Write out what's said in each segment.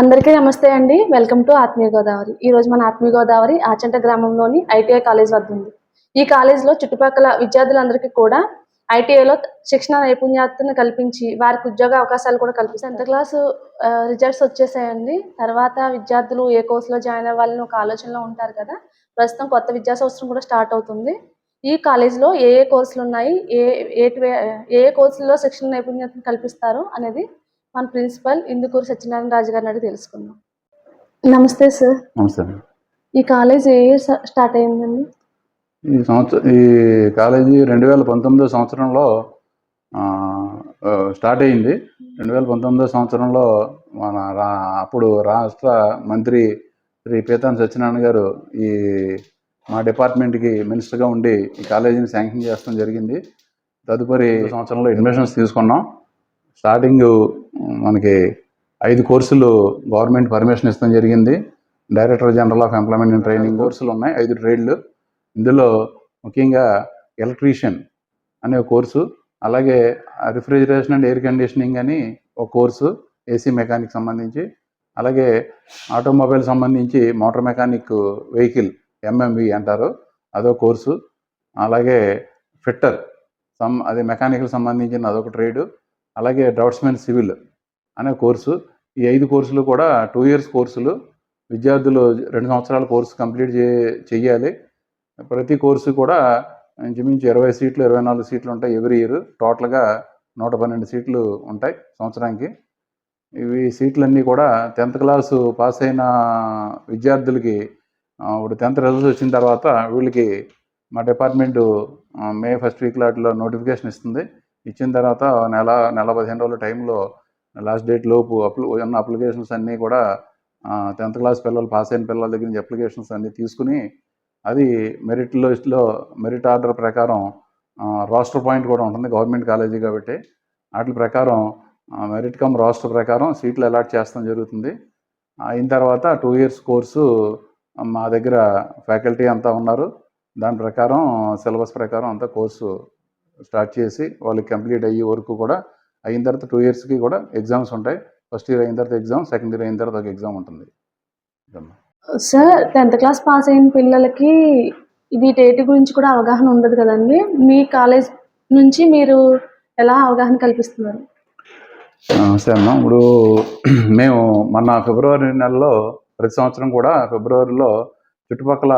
అందరికీ నమస్తే అండి. వెల్కమ్ టు ఆత్మీయ గోదావరి. ఈ రోజు మన ఆత్మీయ గోదావరి ఆచంట గ్రామంలోని ఐటీఐ కాలేజ్ వద్ద ఉంది. ఈ కాలేజ్లో చుట్టుపక్కల విద్యార్థులందరికీ కూడా ఐటీఐలో శిక్షణ నైపుణ్యాలను కల్పించి వారికి ఉద్యోగ అవకాశాలు కూడా కల్పిస్తారు. టెన్త్ క్లాస్ రిజల్ట్స్ వచ్చేసాయండి. తర్వాత విద్యార్థులు ఏ కోర్సులో జాయిన్ అవ్వాలని ఒక ఆలోచనలో ఉంటారు కదా. ప్రస్తుతం కొత్త విద్యా సంవత్సరం కూడా స్టార్ట్ అవుతుంది. ఈ కాలేజీలో ఏ ఏ కోర్సులు ఉన్నాయి? ఏ ఏ ఏ ఏ కోర్సుల్లో శిక్షణ నైపుణ్యతను కల్పిస్తారు అనేది మన ప్రిన్సిపల్ ఇందుకూరు సత్యనారాయణ రాజు గారిని అడిగి తెలుసుకుందాం. నమస్తే సార్. నమస్తే. ఈ కాలేజ్ ఏ ఇయర్ స్టార్ట్ అయిందండి? ఈ సంవత్సరం ఈ కాలేజీ రెండు వేల పంతొమ్మిదో సంవత్సరంలో స్టార్ట్ అయింది. రెండు వేల పంతొమ్మిదో సంవత్సరంలో మన రా అప్పుడు రాష్ట్ర మంత్రి శ్రీ పీతాన్ సత్యనారాయణ గారు ఈ మా డిపార్ట్మెంట్కి మినిస్టర్గా ఉండి ఈ కాలేజీని శాంక్షన్ చేస్తాం జరిగింది. తదుపరి సంవత్సరంలో అడ్మిషన్స్ తీసుకున్నాం. స్టార్టింగ్ మనకి ఐదు కోర్సులు గవర్నమెంట్ పర్మిషన్ ఇస్తాం జరిగింది. Director general of employment and training కోర్సులు ఉన్నాయి ఐదు ట్రేడ్లు. ఇందులో ముఖ్యంగా ఎలక్ట్రీషియన్ అనే కోర్సు అలాగే రిఫ్రిజిరేషన్ అండ్ ఎయిర్ కండిషనింగ్ అని ఒక కోర్సు ఏసీ మెకానిక్ సంబంధించి అలాగే ఆటోమొబైల్ సంబంధించి మోటార్ మెకానిక్ వెహికల్ ఎంఎంవి అంటారు అదో కోర్సు. అలాగే ఫిట్టర్ సమ్ అది మెకానికల్ సంబంధించిన అదొక ట్రేడు. అలాగే డ్రాఫ్ట్స్మెన్ సివిల్ అనే కోర్సు. ఈ ఐదు కోర్సులు కూడా టూ ఇయర్స్ కోర్సులు. విద్యార్థులు రెండు సంవత్సరాల కోర్సు కంప్లీట్ చే చెయ్యాలి. ప్రతి కోర్సు కూడా ఇంచుమించు ఇరవై సీట్లు ఇరవై నాలుగు సీట్లు ఉంటాయి ఎవ్రీ ఇయర్. టోటల్గా నూట పన్నెండు సీట్లు ఉంటాయి సంవత్సరానికి. ఇవి సీట్లన్నీ కూడా టెన్త్ క్లాసు పాస్ అయిన విద్యార్థులకి ఇప్పుడు టెన్త్ రిజల్ట్స్ వచ్చిన తర్వాత వీళ్ళకి మా డిపార్ట్మెంటు మే ఫస్ట్ వీక్ లాట్లో నోటిఫికేషన్ ఇస్తుంది. ఇచ్చిన తర్వాత నెల నెల పదిహేను రోజుల టైంలో లాస్ట్ డేట్ లోపు అప్లి ఉన్న అప్లికేషన్స్ అన్నీ కూడా టెన్త్ క్లాస్ పిల్లలు పాస్ అయిన పిల్లల దగ్గర నుంచి అప్లికేషన్స్ అన్నీ తీసుకుని అది మెరిట్ లిస్ట్లో మెరిట్ ఆర్డర్ ప్రకారం రాస్టర్ పాయింట్ కూడా ఉంటుంది గవర్నమెంట్ కాలేజీ కాబట్టి వాటి ప్రకారం మెరిట్ కమ్ రాస్టర్ ప్రకారం సీట్లు అలాట్ చేస్తాం జరుగుతుంది. అయిన తర్వాత టూ ఇయర్స్ కోర్సు మా దగ్గర ఫ్యాకల్టీ అంతా ఉన్నారు. దాని ప్రకారం సిలబస్ ప్రకారం అంతా కోర్సు స్టార్ట్ చేసి వాళ్ళకి కంప్లీట్ అయ్యే వరకు కూడా అయిన తర్వాత టూ ఇయర్స్కి కూడా ఎగ్జామ్స్ ఉంటాయి. ఫస్ట్ ఇయర్ అయిన తర్వాత ఎగ్జామ్ సెకండ్ ఇయర్ అయిన తర్వాత ఒక ఎగ్జామ్ ఉంటుంది. సార్ టెన్త్ క్లాస్ పాస్ అయిన పిల్లలకి వీటేటి గురించి కూడా అవగాహన ఉండదు కదండి. మీ కాలేజ్ నుంచి మీరు ఎలా అవగాహన కల్పిస్తున్నారు? సరే అమ్మా. ఇప్పుడు మేము మొన్న ఫిబ్రవరి నెలలో ప్రతి సంవత్సరం కూడా ఫిబ్రవరిలో చుట్టుపక్కల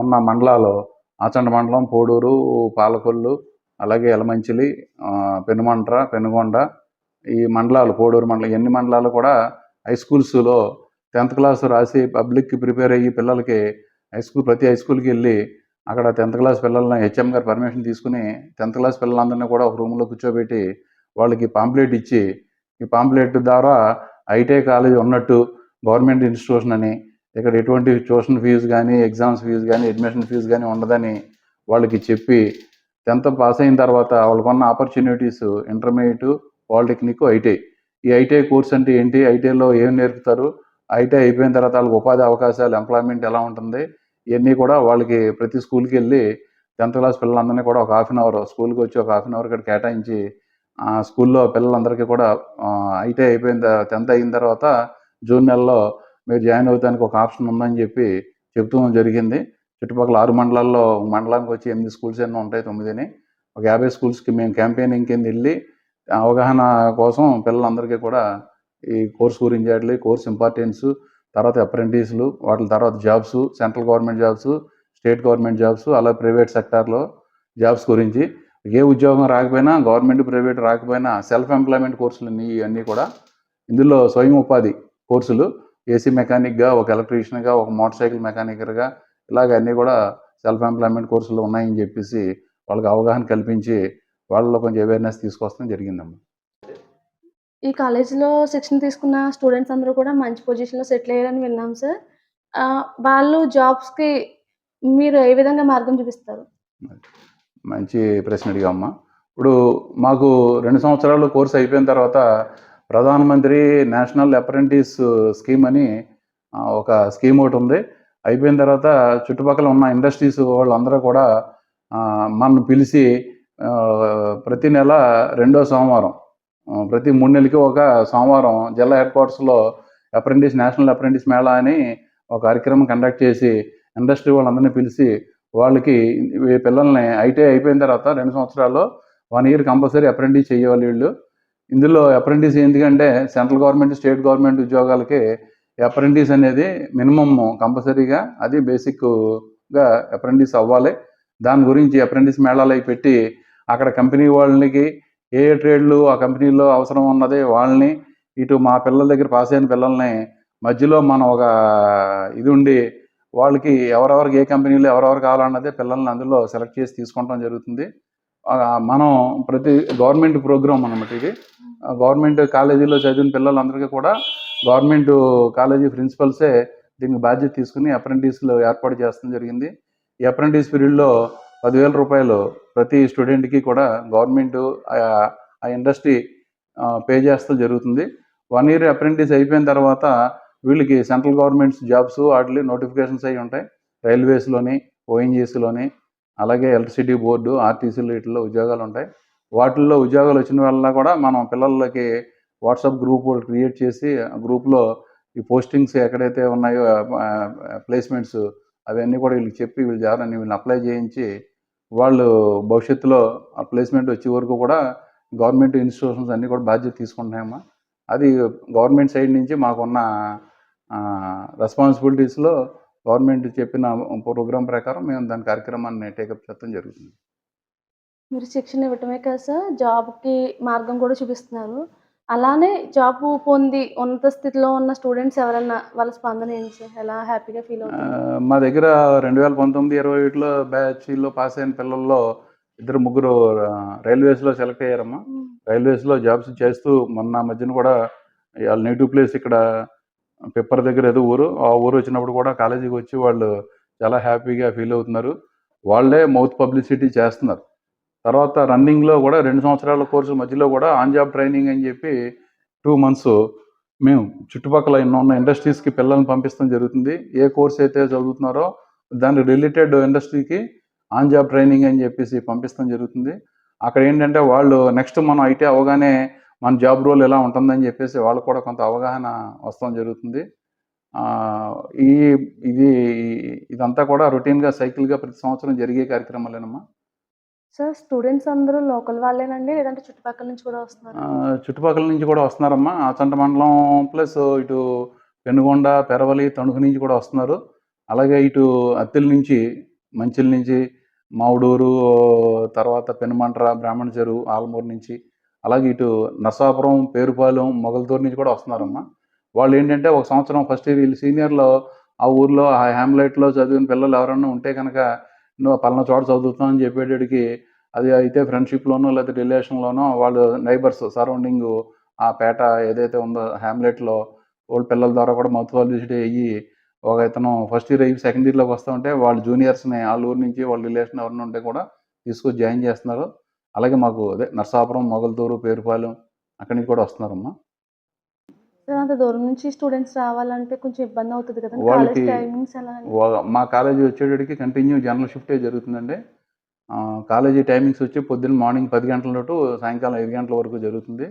ఉన్న మండలాలు ఆచండ మండలం పోడూరు పాలకొల్లు అలాగే ఎలమంచిలి పెనుమంట్ర పెనుగొండ ఈ మండలాలు పోడూరు మండలం ఎన్ని మండలాలు కూడా హై స్కూల్స్లో టెన్త్ క్లాస్ రాసి పబ్లిక్కి ప్రిపేర్ అయ్యి పిల్లలకి హై స్కూల్ ప్రతి హై స్కూల్కి వెళ్ళి అక్కడ టెన్త్ క్లాస్ పిల్లల్ని హెచ్ఎం గారు పర్మిషన్ తీసుకుని టెన్త్ క్లాస్ పిల్లలందరినీ కూడా ఒక రూమ్లో కూర్చోబెట్టి వాళ్ళకి పాంప్లెట్ ఇచ్చి ఈ పాంప్లెట్ ద్వారా ఐటీఐ కాలేజ్ ఉన్నట్టు గవర్నమెంట్ ఇన్స్టిట్యూషన్ అని ఇక్కడ ఎటువంటి ట్యూషన్ ఫీజు కానీ ఎగ్జామ్స్ ఫీజు కానీ అడ్మిషన్ ఫీజు కానీ ఉండదని వాళ్ళకి చెప్పి టెన్త్ పాస్ అయిన తర్వాత వాళ్ళకున్న ఆపర్చునిటీస్ ఇంటర్మీడియట్ పాలిటెక్నిక్ ఐటీఐ ఈ ఐటీఐ కోర్స్ అంటే ఏంటి? ఐటీఐలో ఏం నేర్పుతారు? ఐటీఐ అయిపోయిన తర్వాత వాళ్ళకి ఉపాధి అవకాశాలు ఎంప్లాయ్మెంట్ ఎలా ఉంటుంది? ఇవన్నీ కూడా వాళ్ళకి ప్రతి స్కూల్కి వెళ్ళి టెన్త్ క్లాస్ పిల్లలందరినీ కూడా ఒక హాఫ్ అన్ అవర్ స్కూల్కి వచ్చి ఒక హాఫ్ అన్ అవర్ ఇక్కడ కేటాయించి ఆ స్కూల్లో పిల్లలందరికీ కూడా ఐటీఐ అయిపోయిన టెన్త్ అయిన తర్వాత జూన్ నెలలో మీరు జాయిన్ అవుతానికి ఒక ఆప్షన్ ఉందని చెప్పి చెప్తూ జరిగింది. చుట్టుపక్కల ఆరు మండలాల్లో మండలానికి వచ్చి ఎనిమిది స్కూల్స్ ఎన్నో ఉంటాయి తొమ్మిదిని. ఒక యాభై స్కూల్స్కి మేము క్యాంపెయినింగ్ కింద వెళ్ళి అవగాహన కోసం పిల్లలందరికీ కూడా ఈ కోర్స్ గురించి వాటి కోర్స్ ఇంపార్టెన్స్ తర్వాత అప్రెంటిస్లు వాటి తర్వాత jobs central government jobs state government jobs అలా ప్రైవేట్ సెక్టార్లో జాబ్స్ గురించి. ఏ ఉద్యోగం రాకపోయినా గవర్నమెంట్ ప్రైవేట్ రాకపోయినా సెల్ఫ్ ఎంప్లాయ్మెంట్ కోర్సులు అన్నీ కూడా ఇందులో స్వయం ఉపాధి కోర్సులు. ఏసీ మెకానిక్గా ఒక ఎలక్ట్రీషియన్గా ఒక మోటార్ సైకిల్ మెకానికర్గా ఇలాగ అన్నీ కూడా సెల్ఫ్ ఎంప్లాయ్మెంట్ కోర్సులు ఉన్నాయని చెప్పేసి వాళ్ళకి అవగాహన కల్పించి వాళ్ళలో కొంచెం అవేర్నెస్ తీసుకొస్తాం జరిగిందమ్మా. ఈ కాలేజీలో శిక్షణ తీసుకున్న స్టూడెంట్స్ అందరూ కూడా మంచి పొజిషన్లో సెటిల్ అయ్యారని విన్నాం సార్ వాళ్ళు జాబ్స్కి మీరు ఏ విధంగా మార్గం చూపిస్తారు? మంచి ప్రశ్న అడిగామ్మా ఇప్పుడు మాకు రెండు సంవత్సరాలు కోర్సు అయిపోయిన తర్వాత ప్రధానమంత్రి నేషనల్ అప్రెంటిస్ స్కీమ్ అని ఒక స్కీమ్ ఒకటి ఉంది. అయిపోయిన తర్వాత చుట్టుపక్కల ఉన్న ఇండస్ట్రీస్ వాళ్ళందరూ కూడా మనను పిలిచి ప్రతి నెల రెండో సోమవారం ప్రతి మూడు నెలలకి ఒక సోమవారం జిల్లా హెడ్ క్వార్టర్స్లో అప్రెంటిస్ నేషనల్ అప్రెంటిస్ మేళా అని ఒక కార్యక్రమం కండక్ట్ చేసి ఇండస్ట్రీ వాళ్ళందరినీ పిలిచి వాళ్ళకి పిల్లల్ని ఐటీఐ అయిపోయిన తర్వాత రెండు సంవత్సరాల్లో వన్ ఇయర్ కంపల్సరీ అప్రెంటిస్ చేయాలి వీళ్ళు. ఇందులో అప్రెంటిస్ ఎందుకంటే సెంట్రల్ గవర్నమెంట్ స్టేట్ గవర్నమెంట్ ఉద్యోగాలకి అప్రెంటిస్ అనేది మినిమమ్ కంపల్సరీగా అది బేసిక్గా అప్రెంటిస్ అవ్వాలి. దాని గురించి అప్రెంటిస్ మేళాలు పెట్టి అక్కడ కంపెనీ వాళ్ళకి ఏ ట్రేడ్లు ఆ కంపెనీలో అవసరం ఉన్నది వాళ్ళని ఇటు మా పిల్లల దగ్గర పాస్ అయిన పిల్లల్ని మధ్యలో మనం ఒక ఇది ఉండి వాళ్ళకి ఎవరెవరికి ఏ కంపెనీలో ఎవరెవరు కావాలన్నదే పిల్లల్ని అందులో సెలెక్ట్ చేసి తీసుకుంటాం జరుగుతుంది. మనం ప్రతి గవర్నమెంట్ ప్రోగ్రామ్ అనమాట ఇది. గవర్నమెంట్ కాలేజీలో చదివిన పిల్లలందరికీ కూడా గవర్నమెంట్ కాలేజీ ప్రిన్సిపల్సే దీనికి బాధ్యత తీసుకుని అప్రెంటిస్లు ఏర్పాటు చేస్తాం జరిగింది. ఈ అప్రెంటిస్ పీరియడ్లో పదివేల రూపాయలు ప్రతి స్టూడెంట్కి కూడా గవర్నమెంట్ ఆ ఇండస్ట్రీ పే చేస్తూ జరుగుతుంది. వన్ ఇయర్ అప్రెంటిస్ అయిపోయిన తర్వాత వీళ్ళకి సెంట్రల్ గవర్నమెంట్స్ జాబ్స్ వాటి నోటిఫికేషన్స్ అయి ఉంటాయి. రైల్వేస్లోని ఓఎన్జీసీలోని అలాగే ఎలక్ట్రిసిటీ బోర్డు ఆర్టీసీలు వీటిల్లో ఉద్యోగాలు ఉంటాయి. వాటిల్లో ఉద్యోగాలు వచ్చిన వల్ల కూడా మనం పిల్లలకి వాట్సాప్ గ్రూప్ క్రియేట్ చేసి ఆ గ్రూప్లో ఈ పోస్టింగ్స్ ఎక్కడైతే ఉన్నాయో ప్లేస్మెంట్స్ అవన్నీ కూడా వీళ్ళకి చెప్పి వీళ్ళు జాగ్రత్త వీళ్ళని అప్లై చేయించి వాళ్ళు భవిష్యత్తులో ఆ ప్లేస్మెంట్ వచ్చే వరకు కూడా గవర్నమెంట్ ఇన్స్టిట్యూషన్స్ అన్నీ కూడా బాధ్యత తీసుకుంటున్నాయమ్మా. అది గవర్నమెంట్ సైడ్ నుంచి మాకున్న రెస్పాన్సిబిలిటీస్లో గవర్నమెంట్ చెప్పిన ప్రోగ్రామ్ ప్రకారం మేము దాని కార్యక్రమాన్ని టేకప్ చేయడం జరుగుతుంది. మీరు శిక్షణ ఇవ్వటమే కాదు సార్ జాబ్కి మార్గం కూడా చూపిస్తున్నారు. అలానే జాబ్ పొంది ఉన్నత స్థితిలో ఉన్న స్టూడెంట్స్ ఎవరైనా వాళ్ళ స్పందన ఏంటి? ఎలా హ్యాపీగా ఫీల్ ఆ, అవుతారు? మా దగ్గర రెండు వేల పంతొమ్మిది ఇరవై ఒకటిలో బ్యాచ్లో పాస్ అయిన పిల్లల్లో ఇద్దరు ముగ్గురు రైల్వేస్లో సెలెక్ట్ అయ్యారమ్మా. రైల్వేస్లో జాబ్స్ చేస్తూ మొన్న మధ్యన కూడా వాళ్ళ నేటివ్ ప్లేస్ ఇక్కడ పిప్పర్ దగ్గర ఏదో ఊరు. ఆ ఊరు వచ్చినప్పుడు కూడా కాలేజీకి వచ్చి వాళ్ళు చాలా హ్యాపీగా ఫీల్ అవుతున్నారు. వాళ్ళే మౌత్ పబ్లిసిటీ చేస్తున్నారు. తర్వాత రన్నింగ్లో కూడా రెండు సంవత్సరాల కోర్సు మధ్యలో కూడా ఆన్ జాబ్ ట్రైనింగ్ అని చెప్పి టూ మంత్స్ మేము చుట్టుపక్కల ఎన్నో ఉన్న ఇండస్ట్రీస్కి పిల్లల్ని పంపిస్తాం జరుగుతుంది. ఏ కోర్స్ అయితే చదువుతున్నారో దాని రిలేటెడ్ ఇండస్ట్రీకి ఆన్ జాబ్ ట్రైనింగ్ అని చెప్పేసి పంపిస్తాం జరుగుతుంది. అక్కడ ఏంటంటే వాళ్ళు నెక్స్ట్ మనం ఐటీ అవగానే మన జాబ్ రోల్ ఎలా ఉంటుందని చెప్పేసి వాళ్ళు కూడా కొంత అవగాహన వస్తాం జరుగుతుంది. ఈ ఇది ఇదంతా కూడా రొటీన్గా సైకిల్గా ప్రతి సంవత్సరం జరిగే కార్యక్రమాలేనమ్మా. సార్ స్టూడెంట్స్ అందరూ లోకల్ వాళ్ళేనండి? లేదంటే చుట్టుపక్కల నుంచి కూడా వస్తున్నారు? చుట్టుపక్కల నుంచి కూడా వస్తున్నారమ్మా. ఆచంట మండలం ప్లస్ ఇటు పెనుగొండ పెరవలి తణుకు నుంచి కూడా వస్తున్నారు. అలాగే ఇటు అత్తిల నుంచి మంచిల నుంచి మావుడూరు తర్వాత పెనుమంట్ర బ్రాహ్మణ చెరువు ఆలమూరు నుంచి అలాగే ఇటు నర్సాపురం పేరుపాలెం మొగల్తూరు నుంచి కూడా వస్తున్నారమ్మా. వాళ్ళు ఏంటంటే ఒక సంవత్సరం ఫస్ట్ ఇయర్ వీళ్ళు సీనియర్లో ఆ ఊర్లో ఆ హ్యామ్లెట్లో చదివిన పిల్లలు ఎవరన్నా ఉంటే కనుక నువ్వు పలానా చోట చదువుతావు అని చెప్పేటడికి అది అయితే ఫ్రెండ్షిప్లోనో లేకపోతే రిలేషన్లోనో వాళ్ళు నైబర్స్ సరౌండింగ్ ఆ పేట ఏదైతే ఉందో హ్యామ్లెట్లో వాళ్ళ పిల్లల ద్వారా కూడా మౌత్ విజిట్ అయ్యి ఒక ఇతను ఫస్ట్ ఇయర్ అయ్యి సెకండ్ ఇయర్లోకి వస్తూ ఉంటే వాళ్ళ జూనియర్స్ని వాళ్ళ ఊరు నుంచి వాళ్ళ రిలేషన్ ఎవరిని ఉంటే కూడా తీసుకొచ్చి జాయిన్ చేస్తున్నారు. అలాగే మాకు అదే నర్సాపురం మొగల్తూరు పేరుపాలెం అక్కడికి కూడా వస్తున్నారమ్మా. సార్ అంత దూరం నుంచి స్టూడెంట్స్ రావాలంటే కొంచెం ఇబ్బంది అవుతుంది కదా వాళ్ళకి- టైమింగ్స్ ఎలా మా కాలేజీ వచ్చేటడికి కంటిన్యూ జనరల్ షిఫ్టే జరుగుతుందండి. కాలేజీ టైమింగ్స్ వచ్చి పొద్దున్న మార్నింగ్ పది గంటల నుండి సాయంకాలం ఐదు గంటల వరకు జరుగుతుంది.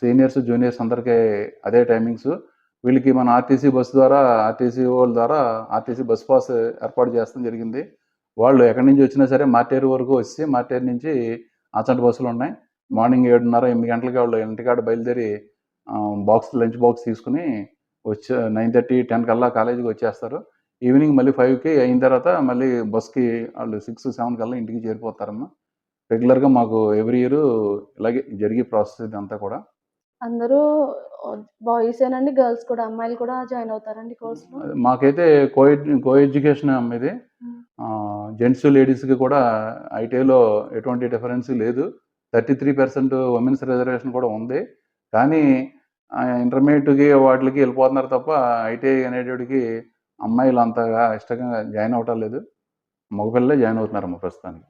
సీనియర్స్ జూనియర్స్ అందరికీ అదే టైమింగ్స్. వీళ్ళకి మన ఆర్టీసీ బస్ ద్వారా ఆర్టీసీ వాళ్ళ ద్వారా ఆర్టీసీ బస్ పాస్ ఏర్పాటు చేస్తాం జరిగింది. వాళ్ళు ఎక్కడి నుంచి వచ్చినా సరే మార్టేరు వరకు వచ్చి మార్టేరు నుంచి ఆచంట బస్సులు ఉన్నాయి. మార్నింగ్ ఏడున్నర ఎనిమిది గంటలకి వాళ్ళు ఇంటికాడ బయలుదేరి బాక్స్ లంచ్ బాక్స్ తీసుకుని వచ్చే నైన్ థర్టీ టెన్ కల్లా కాలేజీకి వచ్చేస్తారు. ఈవినింగ్ మళ్ళీ ఫైవ్కి అయిన తర్వాత మళ్ళీ బస్కి వాళ్ళు సిక్స్ సెవెన్ కల్లా ఇంటికి చేరిపోతారమ్మా. రెగ్యులర్గా మాకు ఎవ్రీ ఇయర్ ఇలాగే జరిగే ప్రాసెస్ ఇదంతా కూడా. అందరూ బాయ్స్ ఏనండి గర్ల్స్ కూడా అమ్మాయిలు కూడా జాయిన్ అవుతారండి కోర్సులో మాకైతే కో కో ఎడ్యుకేషన్ అమ్మ ఇది. జెంట్స్ లేడీస్కి కూడా ఐటీఐలో ఎటువంటి డిఫరెన్స్ లేదు. Thirty three percent women's reservation కూడా ఉంది. కానీ ఇంటర్మీడియట్కి వాటికి వెళ్ళిపోతున్నారు తప్ప ఐటీఐ అనేటికి అమ్మాయిలు అంతగా ఇష్టంగా జాయిన్ అవటం లేదు. మగపిల్లలే జాయిన్ అవుతున్నారమ్మ ప్రస్తుతానికి.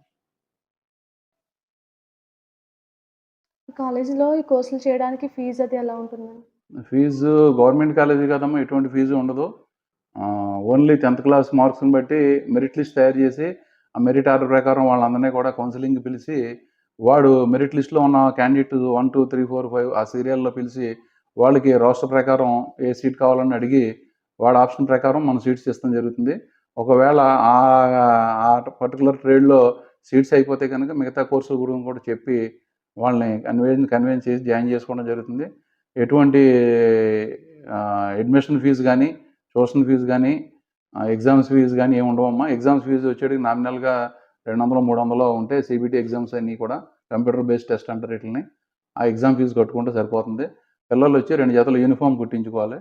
కాలేజీలో ఈ కోర్సులు చేయడానికి ఫీజు అది ఎలా ఉంటుందండి ఫీజు గవర్నమెంట్ కాలేజీ కదమ్మా ఎటువంటి ఫీజు ఉండదు. ఓన్లీ టెన్త్ క్లాస్ మార్క్స్ని బట్టి మెరిట్ లిస్ట్ తయారు చేసి ఆ మెరిట్ ఆర్డర్ ప్రకారం వాళ్ళందరినీ కూడా కౌన్సిలింగ్ పిలిచి వాడు మెరిట్ లిస్ట్లో ఉన్న candidate one two three four five ఆ సీరియల్లో పిలిచి వాళ్ళకి రోస్టర్ ప్రకారం ఏ సీట్ కావాలని అడిగి వాడి ఆప్షన్ ప్రకారం మనం సీట్స్ ఇస్తాం జరుగుతుంది. ఒకవేళ ఆ పర్టికులర్ ట్రేడ్లో సీట్స్ అయిపోతే కనుక మిగతా కోర్సుల గురించి కూడా చెప్పి వాళ్ళని కన్వెన్స్ కన్విన్స్ చేసి జాయిన్ చేసుకోవడం జరుగుతుంది. ఎటువంటి అడ్మిషన్ ఫీజు కానీ ట్యూషన్ ఫీజు కానీ ఎగ్జామ్స్ ఫీజు కానీ ఏమి ఉండవమ్మా. ఎగ్జామ్స్ ఫీజు వచ్చేటికి నామినల్గా రెండు వందలు మూడు వందలు ఉంటే సిబిటి ఎగ్జామ్స్ అన్నీ కూడా కంప్యూటర్ బేస్డ్ టెస్ట్ అంటారు వీటిని ఆ ఎగ్జామ్ ఫీజు కట్టుకుంటే సరిపోతుంది. పిల్లలు వచ్చి రెండు జతలు యూనిఫామ్ కుట్టించుకోవాలి.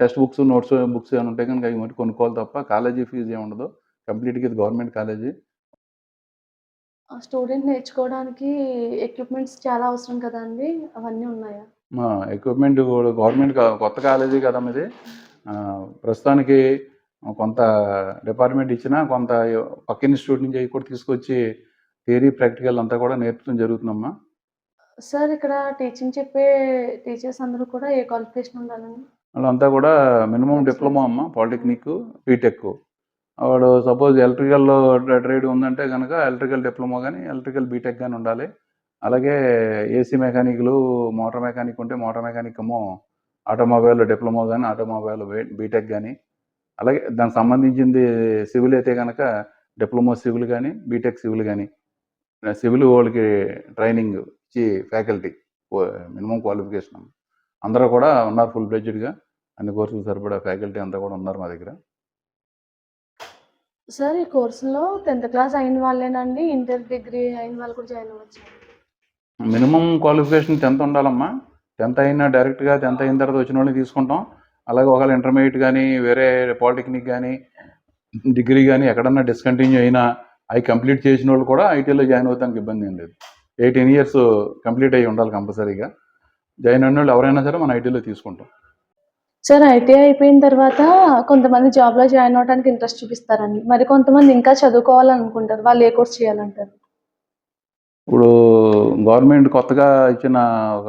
టెక్స్ట్ బుక్స్ నోట్స్ బుక్స్ ఏమైనా ఉంటే కనుక అవి మరి కొనుక్కోవాలి తప్ప కాలేజీ ఫీజు ఏమి ఉండదు. కంప్లీట్గా ఇది గవర్నమెంట్ కాలేజీ స్టూడెంట్ నేర్చుకోవడానికి ఎక్విప్మెంట్స్ చాలా అవసరం కదండి అవన్నీ ఉన్నాయా? ఎక్విప్మెంట్ కూడా గవర్నమెంట్ కొత్త కాలేజీ కదా ఇది ఆ, ప్రస్తుతానికి కొంత డిపార్ట్మెంట్ ఇచ్చినా కొంత పక్క ఇన్స్టిట్యూట్ నుంచి అవి కూడా తీసుకొచ్చి థియరీ ప్రాక్టికల్ అంతా కూడా నేర్పడం జరుగుతుందమ్మా. సార్ ఇక్కడ టీచింగ్ చెప్పే టీచర్స్ అందరూ కూడా ఏ క్వాలిఫికేషన్ ఉండాలండి వాళ్ళంతా కూడా మినిమం డిప్లొమా అమ్మ పాలిటెక్నిక్ బీటెక్. వాడు సపోజ్ ఎలక్ట్రికల్ ట్రేడ్ ఉందంటే కనుక ఎలక్ట్రికల్ డిప్లొమా కానీ ఎలక్ట్రికల్ బీటెక్ కానీ ఉండాలి. అలాగే ఏసీ మెకానిక్లు మోటార్ మెకానిక్ ఉంటే మోటార్ మెకానిక్ ఏమో ఆటోమొబైల్ డిప్లొమా కానీ ఆటోమొబైల్ బీటెక్ కానీ అలాగే దానికి సంబంధించింది సివిల్ అయితే కనుక డిప్లొమా సివిల్ కానీ బీటెక్ సివిల్ కానీ సివిల్ వాళ్ళకి ట్రైనింగ్ ఇచ్చి ఫ్యాకల్టీ మినిమం క్వాలిఫికేషన్ అందరూ కూడా ఉన్నారు ఫుల్ బ్లెడ్జ్డ్గా అన్ని కోర్సులు సరిపడా ఫ్యాకల్టీ అంతా కూడా ఉన్నారు మా దగ్గర. సార్ ఈ కోర్సులో టెన్త్ క్లాస్ అయిన వాళ్ళేనండి ఇంటర్ డిగ్రీ అయిన వాళ్ళు కూడా జాయిన్ అవ్వచ్చు. మినిమం క్వాలిఫికేషన్ టెన్త్ ఉండాలమ్మా. టెన్త్ అయినా డైరెక్ట్గా టెన్త్ అయిన తర్వాత వచ్చిన వాళ్ళని తీసుకుంటాం. అలాగే ఒకవేళ ఇంటర్మీడియట్ కానీ వేరే పాలిటెక్నిక్ కానీ డిగ్రీ కానీ ఎక్కడన్నా డిస్కంటిన్యూ అయినా అవి కంప్లీట్ చేసిన వాళ్ళు కూడా ఐటీలో జాయిన్ అవుతానికి ఇబ్బంది ఏం లేదు. ఎయిటీన్ ఇయర్స్ కంప్లీట్ అయ్యి ఉండాలి కంపల్సరీగా. జాయిన్ అయిన వాళ్ళు ఎవరైనా సరే మన ఐటీలో తీసుకుంటాం. సార్ ఐటీఐ అయిపోయిన తర్వాత కొంతమంది జాబ్లో జాయిన్ అవ్వడానికి ఇంట్రెస్ట్ చూపిస్తారండి మరి కొంతమంది ఇంకా చదువుకోవాలనుకుంటారు. వాళ్ళు ఏ కోర్స్ చేయాలంటారు? ఇప్పుడు గవర్నమెంట్ కొత్తగా ఇచ్చిన ఒక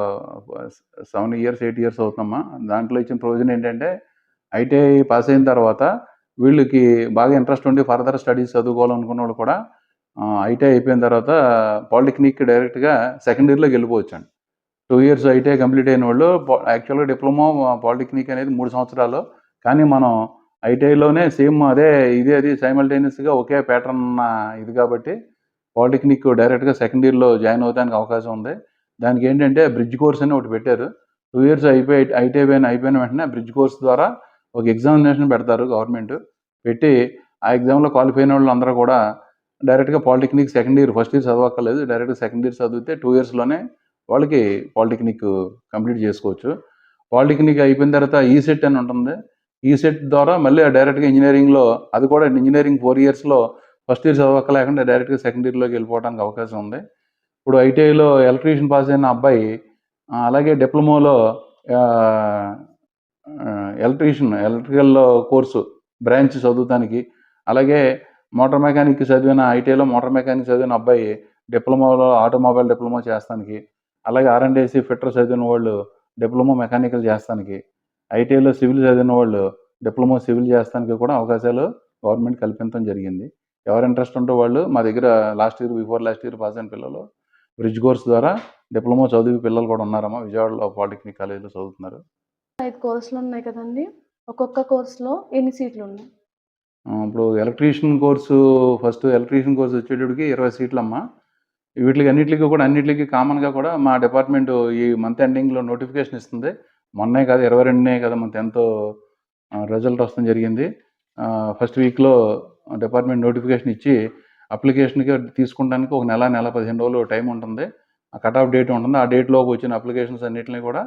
సెవెన్ ఇయర్స్ ఎయిట్ ఇయర్స్ అవుతుందమ్మా. దాంట్లో ఇచ్చిన ప్రొవిజన్ ఏంటంటే ఐటీఐ పాస్ అయిన తర్వాత వీళ్ళకి బాగా ఇంట్రెస్ట్ ఉండి ఫర్దర్ స్టడీస్ చదువుకోవాలనుకున్న వాళ్ళు కూడా ఐటీఐ అయిపోయిన తర్వాత పాలిటెక్నిక్ డైరెక్ట్గా సెకండ్ ఇయర్లోకి వెళ్ళిపోవచ్చండి. టూ ఇయర్స్ ఐటీఐ కంప్లీట్ అయిన వాళ్ళు యాక్చువల్గా డిప్లొమా పాలిటెక్నిక్ అనేది మూడు సంవత్సరాలు. కానీ మనం ఐటీఐలోనే సేమ్ అదే ఇదే అది సైమల్టేనియస్గా ఒకే ప్యాటర్న్ ఇది కాబట్టి పాలిటెక్నిక్ డైరెక్ట్గా సెకండ్ ఇయర్లో జాయిన్ అవడానికి అవకాశం ఉంది. దానికి ఏంటంటే బ్రిడ్జ్ కోర్స్ అని ఒకటి పెట్టారు. టూ ఇయర్స్ అయిపోయి ఐటీఐ అయిపోయిన అయిపోయిన వెంటనే బ్రిడ్జ్ కోర్స్ ద్వారా ఒక ఎగ్జామినేషన్ పెడతారు గవర్నమెంట్. పెట్టి ఆ ఎగ్జామ్లో క్వాలిఫై అయిన వాళ్ళు అందరూ కూడా డైరెక్ట్గా polytechnic second year first year చదవక్కర్లేదు. డైరెక్ట్గా సెకండ్ ఇయర్ చదివితే టూ ఇయర్స్లోనే వాళ్ళకి పాలిటెక్నిక్ కంప్లీట్ చేసుకోవచ్చు. పాలిటెక్నిక్ అయిపోయిన తర్వాత ఈసెట్ అని ఉంటుంది. ఈసెట్ ద్వారా మళ్ళీ డైరెక్ట్గా ఇంజనీరింగ్లో అది కూడా ఇంజనీరింగ్ ఫోర్ ఇయర్స్లో ఫస్ట్ ఇయర్ చదవక్కలేకుండా డైరెక్ట్గా సెకండ్ ఇయర్లోకి వెళ్ళిపోవడానికి అవకాశం ఉంది. ఇప్పుడు ఐటీఐలో ఎలక్ట్రీషియన్ పాస్ అయిన అబ్బాయి అలాగే డిప్లొమాలో ఎలక్ట్రీషియన్ ఎలక్ట్రికల్ కోర్సు బ్రాంచ్ చదువుతానికి అలాగే మోటార్ మెకానిక్ చదివిన ఐటీఐలో మోటార్ మెకానిక్ చదివిన అబ్బాయి డిప్లొమాలో ఆటోమొబైల్ డిప్లొమా చేస్తానికి అలాగే ఆర్ఎండ్ఏసి ఫిట్టర్ చదివిన వాళ్ళు డిప్లొమా మెకానికల్ చేస్తానికి ఐటీఐలో సివిల్ చదివిన వాళ్ళు డిప్లొమా సివిల్ చేస్తానికి కూడా అవకాశాలు గవర్నమెంట్ కల్పించడం జరిగింది. ఎవరు ఇంట్రెస్ట్ ఉంటే వాళ్ళు మా దగ్గర last year before last year pass అయిన పిల్లలు బ్రిడ్జ్ కోర్స్ ద్వారా డిప్లొమా చదివి పిల్లలు కూడా ఉన్నారమ్మా. విజయవాడలో పాలిటెక్నిక్ కాలేజీలో చదువుతున్నారు. ఐదు కోర్సులు ఉన్నాయి కదండి. ఒక్కొక్క కోర్సులో ఎన్ని సీట్లు ఉన్నాయి? ఇప్పుడు electrician course first electrician course వచ్చేటప్పటికి ఇరవై సీట్లు అమ్మ వీటికి అన్నిటికీ కూడా అన్నిటికీ కామన్గా కూడా మా డిపార్ట్మెంట్ ఈ మంత్ ఎండింగ్లో నోటిఫికేషన్ ఇస్తుంది. మొన్నే కాదు ఇరవై రెండునే కదా మన ఎంతో రిజల్ట్ వస్తాం జరిగింది. ఫస్ట్ వీక్లో డిపార్ట్మెంట్ నోటిఫికేషన్ ఇచ్చి అప్లికేషన్కి తీసుకుంటానికి ఒక నెల నెల పదిహేను రోజులు టైం ఉంటుంది. ఆ కట్ ఆఫ్ డేట్ ఉంటుంది. ఆ డేట్లోకి వచ్చిన అప్లికేషన్స్ అన్నిటిని కూడా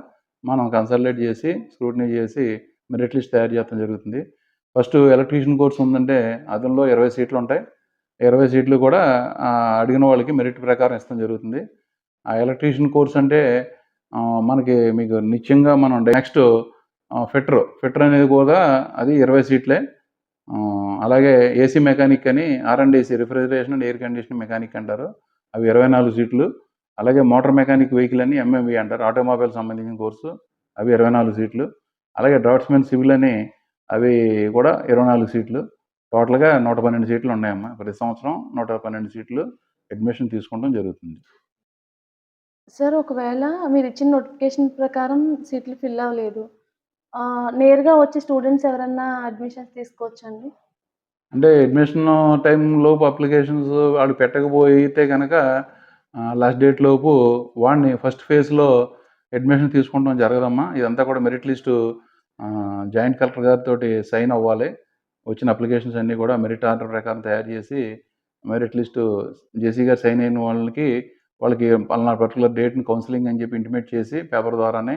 మనం కన్సల్టేట్ చేసి స్క్రూటినీ చేసి మెరిట్ లిస్ట్ తయారు చేయడం జరుగుతుంది. ఫస్ట్ ఎలక్ట్రీషియన్ కోర్స్ ఉందంటే అందులో ఇరవై సీట్లు ఉంటాయి. ఇరవై సీట్లు కూడా అడిగిన వాళ్ళకి మెరిట్ ప్రకారం ఇస్తాం జరుగుతుంది. ఆ ఎలక్ట్రీషియన్ కోర్స్ అంటే మనకి మీకు నిత్యంగా మనం నెక్స్ట్ ఫిట్టర్ ఫిట్టర్ అనేది కూడా అది ఇరవై సీట్లే. అలాగే ఏసీ మెకానిక్ అని R and AC refrigeration and air condition mechanic అంటారు. అవి ఇరవై నాలుగు సీట్లు. అలాగే మోటార్ మెకానిక్ వెహికల్ అని ఎంఎంవి అంటారు. ఆటోమొబైల్ సంబంధించిన కోర్సు అవి ఇరవై నాలుగు సీట్లు. అలాగే డ్రాట్స్మెన్ సివిల్ అని అవి కూడా ఇరవై నాలుగు సీట్లు. టోటల్గా నూట పన్నెండు సీట్లు ఉన్నాయమ్మా. ప్రతి సంవత్సరం నూట పన్నెండు సీట్లు అడ్మిషన్ తీసుకోవడం జరుగుతుంది. సార్ ఒకవేళ మీరు ఇచ్చిన నోటిఫికేషన్ ప్రకారం సీట్లు ఫిల్ అవ్వలేదు. నేరుగా వచ్చి స్టూడెంట్స్ ఎవరన్నా అడ్మిషన్స్ తీసుకోవచ్చండి? అంటే అడ్మిషన్ టైం లోపు అప్లికేషన్స్ వాళ్ళు పెట్టకపోతే కనుక లాస్ట్ డేట్ లోపు వాడిని ఫస్ట్ ఫేజ్లో అడ్మిషన్ తీసుకుంటాం జరగదమ్మా. ఇదంతా కూడా మెరిట్ లిస్టు జాయింట్ కలెక్టర్ గారితో సైన్ అవ్వాలి. వచ్చిన అప్లికేషన్స్ అన్నీ కూడా మెరిట్ ఆర్డర్ ప్రకారం తయారు చేసి మెరిట్ లిస్టు జేసీ గారు సైన్ అయిన వాళ్ళకి వాళ్ళకి పలానా పర్టికులర్ డేట్ని కౌన్సిలింగ్ అని చెప్పి ఇంటిమేట్ చేసి పేపర్ ద్వారానే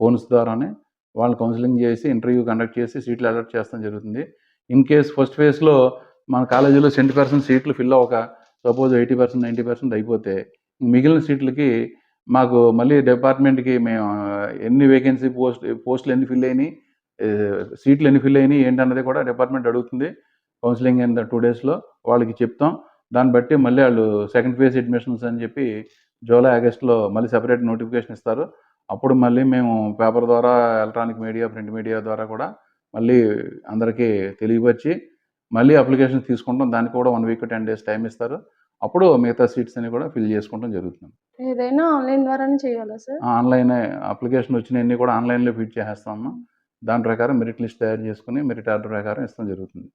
ఫోన్స్ ద్వారానే వాళ్ళు కౌన్సిలింగ్ చేసి ఇంటర్వ్యూ కండక్ట్ చేసి సీట్లు అలాట్ చేస్తాం జరుగుతుంది. ఇన్ కేస్ ఫస్ట్ ఫేజ్లో మన కాలేజీలో సెంటీ పర్సెంట్ సీట్లు ఫిల్ అవ్వక suppose eighty percent ninety percent అయిపోతే మిగిలిన సీట్లకి మాకు మళ్ళీ డిపార్ట్మెంట్కి మేము ఎన్ని వేకెన్సీ పోస్ట్ పోస్టులు ఎన్ని ఫిల్ అయినాయి సీట్లు ఎన్ని ఫిల్ అయినాయి ఏంటన్నది కూడా డిపార్ట్మెంట్ అడుగుతుంది. కౌన్సిలింగ్ అయిన టూ డేస్లో వాళ్ళకి చెప్తాం. దాన్ని బట్టి మళ్ళీ వాళ్ళు సెకండ్ ఫేజ్ అడ్మిషన్స్ అని చెప్పి జూలై ఆగస్ట్లో మళ్ళీ సెపరేట్ నోటిఫికేషన్ ఇస్తారు. అప్పుడు మళ్ళీ మేము పేపర్ ద్వారా ఎలక్ట్రానిక్ మీడియా ప్రింట్ మీడియా ద్వారా కూడా మళ్ళీ అందరికీ తెలియపరిచి మళ్ళీ అప్లికేషన్ తీసుకుంటాం. దానికి కూడా one week ten days time ఇస్తారు. అప్పుడు మిగతా సీట్స్ అని కూడా ఫిల్ చేసుకోవడం జరుగుతుంది. ఏదైనా ఆన్లైన్ ద్వారానే చేయాలా సార్? ఆన్లైన్ అప్లికేషన్ వచ్చినవన్నీ కూడా ఆన్లైన్లో ఫిట్ చేసేస్తాము. దాని ప్రకారం మెరిట్ లిస్ట్ తయారు చేసుకుని మెరిట్ ఆర్డర్ ప్రకారం ఇస్తాం జరుగుతుంది.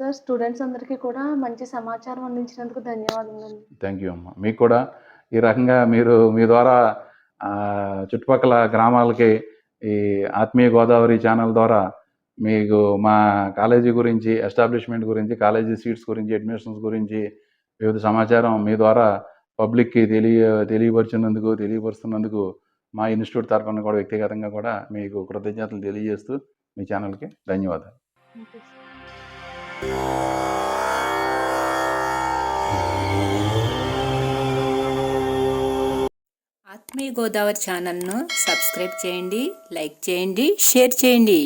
సార్ స్టూడెంట్స్ అందరికీ కూడా మంచి సమాచారం అందించినందుకు ధన్యవాదాలు థ్యాంక్ యూ అమ్మ. మీకు కూడా ఈ రకంగా మీరు మీ ద్వారా చుట్టుపక్కల గ్రామాలకి ఈ ఆత్మీయ గోదావరి ఛానల్ ద్వారా మీకు మా కాలేజీ గురించి ఎస్టాబ్లిష్మెంట్ గురించి కాలేజీ సీట్స్ గురించి అడ్మిషన్స్ గురించి వివిధ సమాచారం మీ ద్వారా పబ్లిక్కి తెలియ తెలియపరిచినందుకు తెలియపరుస్తున్నందుకు మా ఇన్స్టిట్యూట్ తరఫున కూడా వ్యక్తిగతంగా కూడా మీకు కృతజ్ఞతలు తెలియజేస్తూ మీ ఛానల్కి ధన్యవాదాలు. ఆత్మీయ గోదావరి ఛానల్ను సబ్స్క్రైబ్ చేయండి లైక్ చేయండి షేర్ చేయండి.